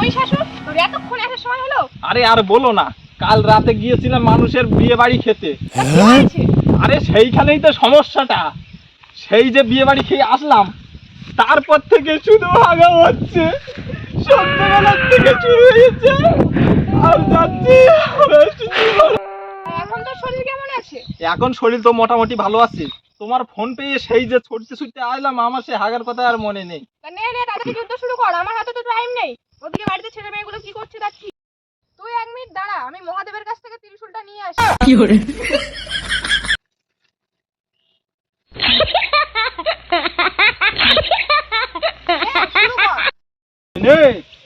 মহিষাসুর তোর এতক্ষণ আসার সময় হলো? আরে আর বলো না কাল রাতে গিয়েছিলাম মানুষের বিয়ে বাড়ি খেতে। তা কি হয়েছে? আরে সেইখানেই তো সমস্যাটা। সেই যে বিয়ে বাড়ি খেয়ে আসলাম তারপর থেকে শুধু হাগা হচ্ছে। সন্ধ্যাবেলার থেকে শুরু হয়েছে আর যাচ্ছি বেশি জীবন। এখন তোর শরীর কেমন আছে? এখন শরীর তো মোটামুটি ভালো আছে। তোমার ফোন পেয়ে সেই যে ছুটতে ছুটতে আসলাম আমার সে হাগার কথা আর মনে নেই। তা নে নে তাড়াতাড়ি যুদ্ধ শুরু কর আমার হাতে তো টাইম নেই। ওদিকে বাড়িতে ছেলে মেয়েগুলো কি করছে ঠিক তুই এক মিনিট দাঁড়া আমি মহাদেবের কাছ থেকে ত্রিশূলটা নিয়ে আসি। নে, শুরু কর।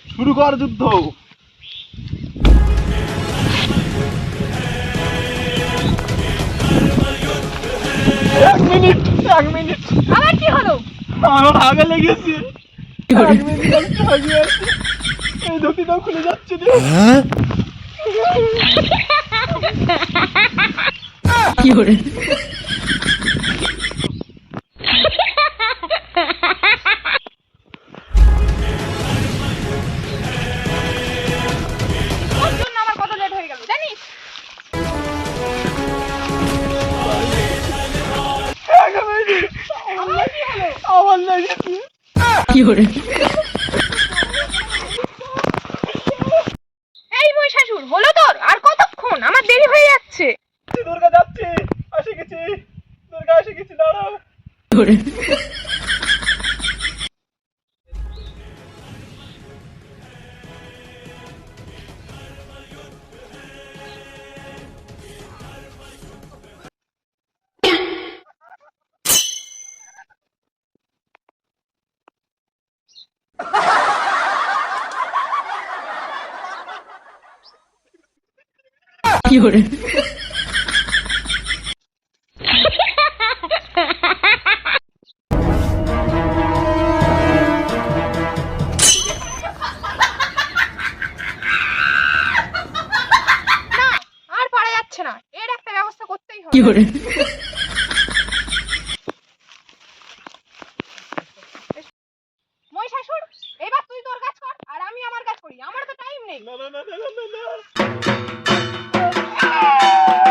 শুরু কর যুদ্ধ। এক মিনিট এক মিনিট। আবার কি হলো? আমার হাগে লেগেছে। এক মিনিট হাগে। এই ধুতিটাও খুলে যাচ্ছে রে তোর জন্য আমার কত লেট হয়ে গেল জানিস এক মিনিট কি হলো আমার লেগেছে এই মহিষাসুর হলো তোর আর কতক্ষণ আমার দেরি হয়ে যাচ্ছে? দুর্গা যাচ্ছে আসে গেছি। দুর্গা এসে গেছি দাঁড়াও। যাচ্ছে না। এর একটা ব্যবস্থা করতেই হবে। মহিষাসুর এবার তুই তোর কাজ কর আর আমি আমার কাজ করি। আমার তো টাইম নেই। না না না না না, না। Wow.